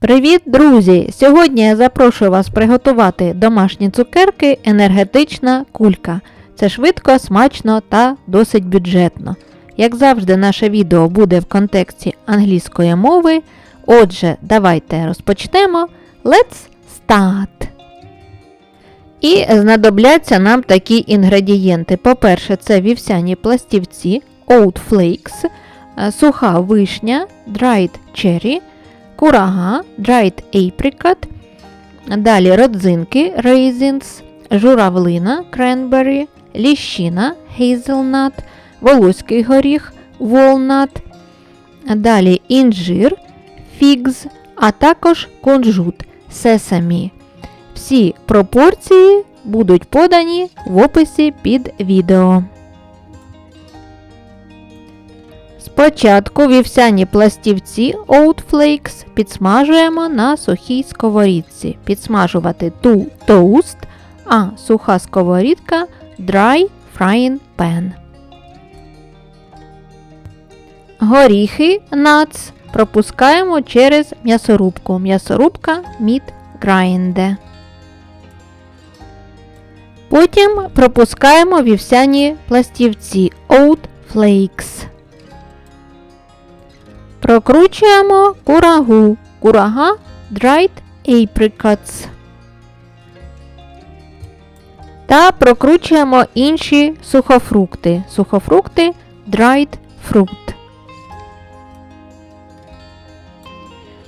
Привіт, друзі! Сьогодні я запрошую вас приготувати домашні цукерки енергетична кулька. Це швидко, смачно та досить бюджетно. Як завжди, наше відео буде в контексті англійської мови. Отже, давайте розпочнемо. Let's start! І знадобляться нам такі інгредієнти. По-перше, це вівсяні пластівці, oat flakes, е, суха вишня, dried cherry, курага, dried apricot, далі родзинки, raisins, журавлина, cranberry, ліщина, hazelnut, волоський горіх, walnut, далі інжир, figs, а також кунжут, sesame. Всі пропорції будуть подані в описі під відео. Спочатку вівсяні пластівці Oat Flakes підсмажуємо на сухій сковорідці. Підсмажувати ту toast, а суха сковорідка Dry Frying Pan. Горіхи nuts пропускаємо через м'ясорубку. М'ясорубка Meat Grinder. Потім пропускаємо вівсяні пластівці Oat Flakes. Прокручуємо курагу. Курага Dried Apricots. Та прокручуємо інші сухофрукти. Сухофрукти Dried Fruit.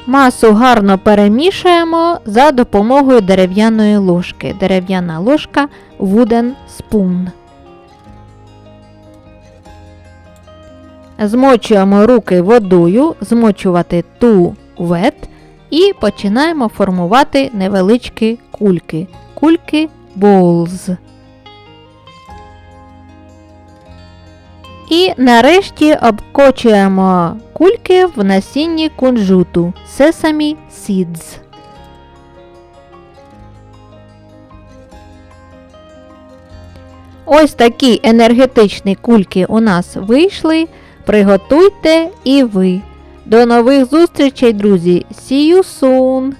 Масу гарно перемішуємо за допомогою дерев'яної ложки. Дерев'яна ложка Wooden Spoon. Змочуємо руки водою, змочувати ту wet і починаємо формувати невеличкі кульки. Кульки balls. І нарешті обкочуємо кульки в насінні кунжуту Sesame Seeds. Ось такі енергетичні кульки у нас вийшли. Приготуйте і ви. До нових зустрічей, друзі! See you soon!